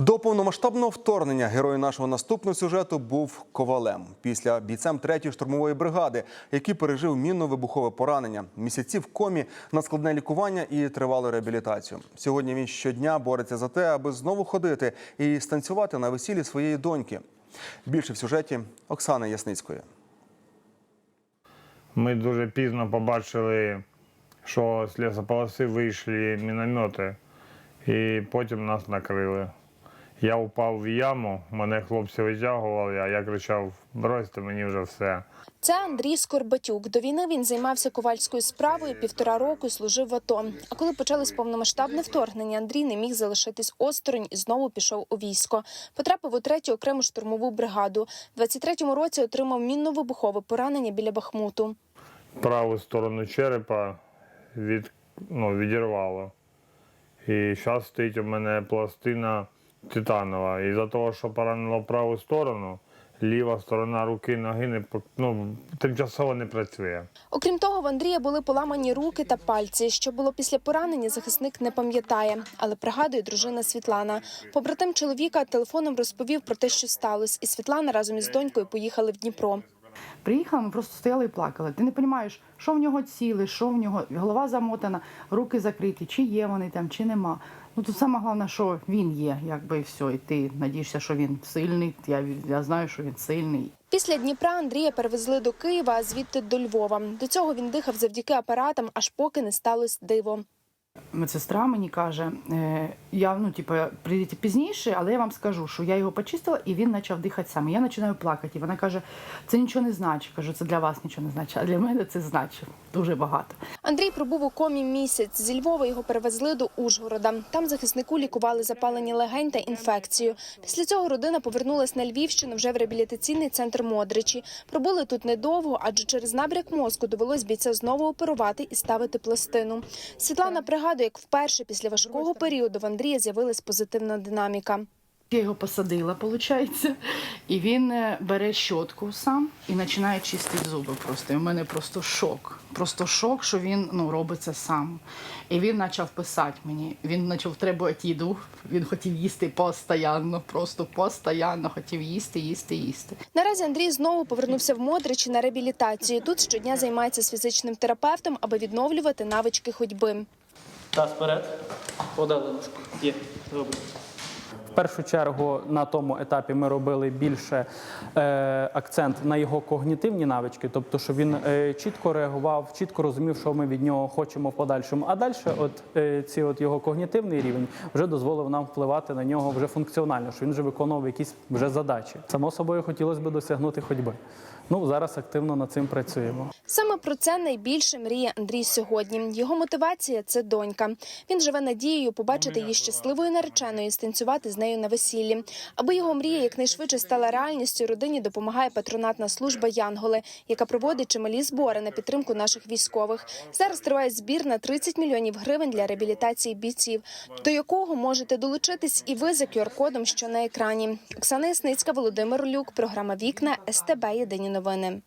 До повномасштабного вторгнення герой нашого наступного сюжету був ковалем. Після бійцем 3-ї штурмової бригади, який пережив мінно-вибухове поранення, місяці в комі на складне лікування і тривалу реабілітацію. Сьогодні він щодня бореться за те, аби знову ходити і станцювати на весіллі своєї доньки. Більше в сюжеті Оксани Ясницької. Ми дуже пізно побачили, що з лісополоси вийшли міномети, і потім нас накрили. Я впав в яму, мене хлопці витягували, а я кричав: бросьте мені вже все. Це Андрій Скорбатюк. До війни він займався ковальською справою півтора року служив в АТО. А коли почалось повномасштабне вторгнення, Андрій не міг залишитись осторонь і знову пішов у військо. Потрапив у третю окрему штурмову бригаду. У 23-му році отримав мінно-вибухове поранення біля Бахмуту. Праву сторону черепа від, ну, відірвало. І зараз стоїть у мене пластина титанова. І за того, що поранило праву сторону, ліва сторона руки, ноги не, ну, тимчасово не працює. Окрім того, в Андрія були поламані руки та пальці. Що було після поранення, захисник не пам'ятає, але пригадує дружина Світлана. Побратим чоловіка телефоном розповів про те, що сталося, і Світлана разом із донькою поїхали в Дніпро. Приїхала, ми просто стояли і плакали. Ти не розумієш, що в нього ціле, що в нього голова замотана, руки закриті, чи є вони там, чи нема. Ну тут саме головне, що він є, якби і все. І ти надієшся, що він сильний. Я, я знаю, що він сильний. Після Дніпра Андрія перевезли до Києва, а звідти до Львова. До цього він дихав завдяки апаратам, аж поки не сталося диво. Медсестра мені каже, е, я ну, типу, прийдете пізніше, але я вам скажу, що я його почистила і він почав дихати сам. Я починаю плакати. І вона каже: це нічого не значить. Кажу, це для вас нічого не значить, а для мене це значить дуже багато. Андрій пробув у комі місяць. Зі Львова його перевезли до Ужгорода. Там захиснику лікували запалені легень та інфекцію. Після цього родина повернулась на Львівщину вже в реабілітаційний центр Модричі. Пробули тут недовго, адже через набряк мозку довелось бійця знову оперувати і ставити пластину. Світлана пригадує, як вперше після важкого періоду в Андрія з'явилась позитивна динаміка. Я його посадила, виходить, і він е, бере щотку сам і починає чистити зуби. Просто і в мене просто шок. Просто шок, що він ну робить це сам. І він почав писати мені. Він почав требувати їду. Він хотів їсти постійно, просто постійно хотів їсти, їсти, їсти. Наразі Андрій знову повернувся в Модричі на реабілітацію. Тут щодня займається з фізичним терапевтом, аби відновлювати навички ходьби. Таз вперед. Подали ножку. Є. Добре. Першу чергу на тому етапі ми робили більше е, акцент на його когнітивні навички, тобто, що він е, чітко реагував, чітко розумів, що ми від нього хочемо в подальшому. А далі, от е, ці от його когнітивний рівень вже дозволив нам впливати на нього вже функціонально, що він вже виконував якісь вже задачі. Само собою хотілося б досягнути ходьби. Ну зараз активно над цим працюємо. Саме про це найбільше мріє Андрій сьогодні. Його мотивація це донька. Він живе надією побачити її щасливою нареченою і станцювати з нею на весіллі. Аби його мрія якнайшвидше стала реальністю, родині допомагає патронатна служба Янголи, яка проводить чималі збори на підтримку наших військових. Зараз триває збір на 30 мільйонів гривень для реабілітації бійців, до якого можете долучитись і ви за QR-кодом, що на екрані. Оксана Ясницька, Володимир Люк, програма Вікна СТБ Єдині новини.